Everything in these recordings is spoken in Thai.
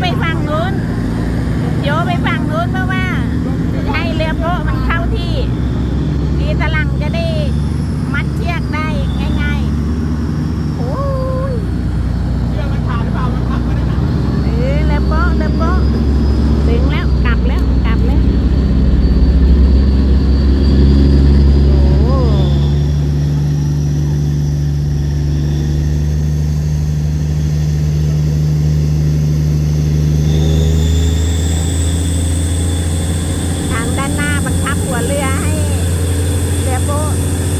ไปฝั่งนู้นโยไปฝั่งนู้นเพราะว่าจะให้เรือโป๊มันเข้าที่ทีตะลังจะได้มัดเชือกได้ง่ายๆโอ้ย เชือกมันขาดหรือเปล่ามันพักมาได้ไหม เออเรือโป๊เรือโป๊ถึงแล้วกลับแล้วกลับแล้วโอ้ ทางด้านหน้าบังคับ หัวเรือให้เรือโป๊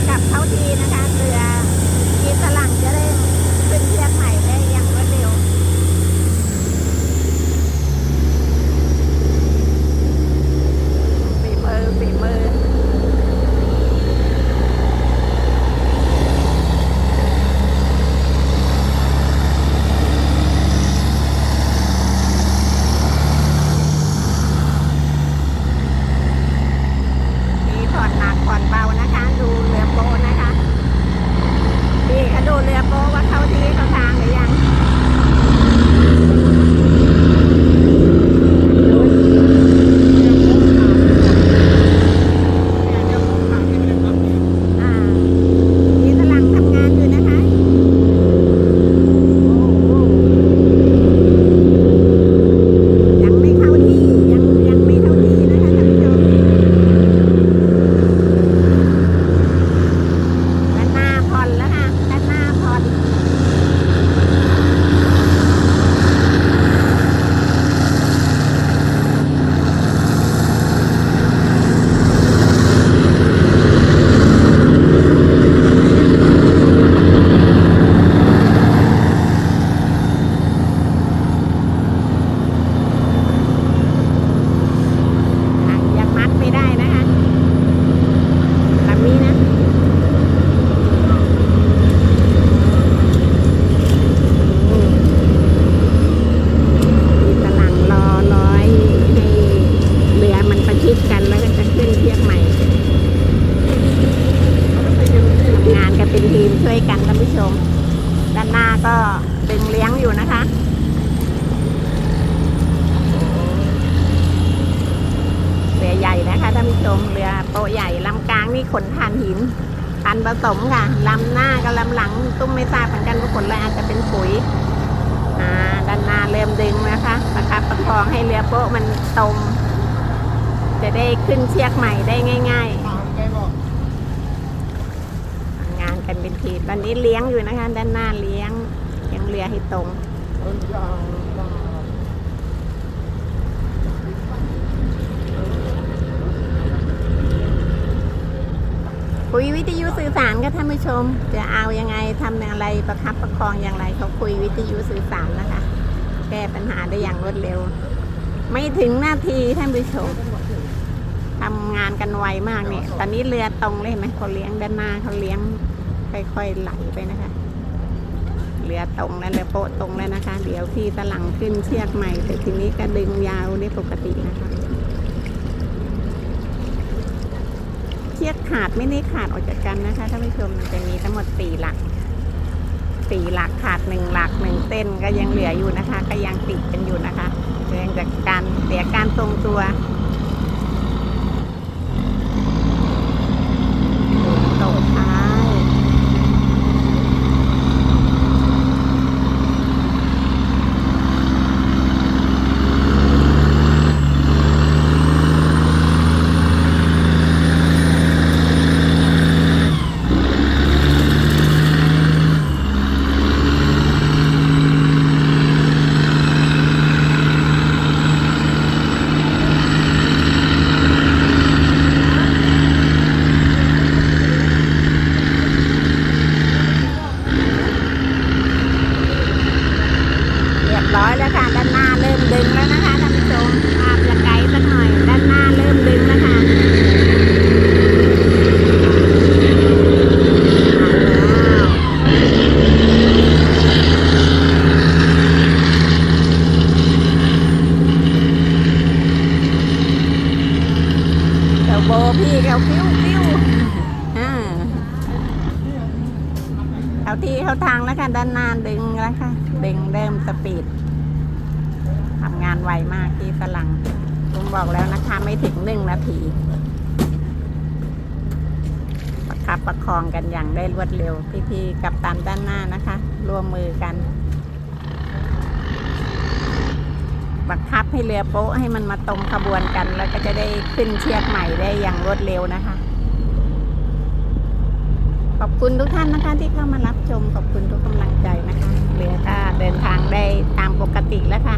กลับเข้าทีนะคะ เรือกีสลังจะได้ขึ้นเทียบใหม่ได้อย่างรวดเร็ว ฝีมือฝีมือ มีผ่อนหนักผ่อนเบานะคะ ดูเรือโป๊นะคะพี่เขาดูเรือโป๊ว่าเข้าที่เข้าทางหรือยังอ่านี่กำลังทำงานอยู่นะคะโอ้โหยังไม่เข้าที่ยังยังไม่เข้าที่นะคะท่านผู้ชม ด้านหน้าผ่อนแล้วค่ะ ด้านหน้าผ่อน อะยังมัดไม่ได้นะคะลำนี้นะ มีตารางรอร้อยให้เรือมันประชิดกันแล้วก็จะขึ้นเทียบใหม่ทำงานกันเป็นทีมช่วยกันท่านผู้ชม ด้าน หน้าก็ดึงเลี้ยงอยู่นะคะเรือใหญ่นะคะท่านผู้ชมเรือโปะใหญ่ลำกลางนี่ขนถ่านหินพันผสมค่ะลำหน้ากับลำหลังตุ้มไม่ทราบเหมือนกันว่าขนอะไรอาจจะเป็นปุ๋ยอ่าด้านหน้าเริ่มดึงนะคะประคับประคองให้เรือโป๊ะมันตรงจะได้ขึ้นเชือกใหม่ได้ง่ายางแกบอก ๆทำงานกันเป็นทีม ตอนนี้เลี้ยงอยู่นะคะ ด้านหน้าเลี้ยงเลี้ยงเรือให้ตรงคุยวิทยุสื่อสารกับท่านผู้ชม จะเอายังไงทำอย่างไรประคับประคองอย่างไรเขาคุยวิทยุสื่อสารนะคะ แก้ปัญหาได้อย่างรวดเร็ว ไม่ถึงนาทีท่านผู้ชมทำงานกันไวมากเนี่ย ตอนนี้เรือตรงเลยเห็นไหมเขาเลี้ยงด้านหน้าเขาเลี้ยง ค่อยๆไหลไปนะคะเรือตรงแล้วเรือโปะตรงแล้วนะคะ เดี๋ยวพี่ตะหลังขึ้นเชือกใหม่ แต่ทีนี้ก็ดึงยาวได้ปกตินะคะ เชือกขาดไม่ได้ขาดออกจากกันนะคะท่านผู้ชมมันจะมีทั้งหมดสี่หลักสี่หลักขาดหนึ่งหลักหนึ่งเส้นก็ยังเหลืออยู่นะคะ ก็ยังติดกันอยู่นะคะเรื่องจากการเสียการทรงตัวตกท้ายเรียบร้อยแล้วค่ะ ด้านหน้าเริ่มดึงแล้วนะคะท่านผู้ชมภาพจะไกลสักหน่อย ด้านหน้าเริ่มดึงแล้วค่ะเอาแล้วเดี๋ยวโบพี่เขาฟิวฟิวอ่าเขาที่เข้าทางแล้วค่ะด้านหน้าดึงแล้วค่ะ ดึงเริ่มสปีดทำงานไวมากที่ฝรั่งผมบอกแล้วนะคะไม่ถึงหนึ่งนาทีประคับประคองกันอย่างได้รวดเร็วพี่ๆกับตันด้านหน้านะคะ ร่วมมือกัน บังคับให้เรือโป๊ะให้มันมาตรงขบวนกัน แล้วก็จะได้ขึ้นเชือกใหม่ได้อย่างรวดเร็วนะคะ ขอบคุณทุกท่านนะคะที่เข้ามารับชมขอบคุณทุกกำลังใจนะคะ เรือก็เดินทางได้ตามปกติแล้วค่ะ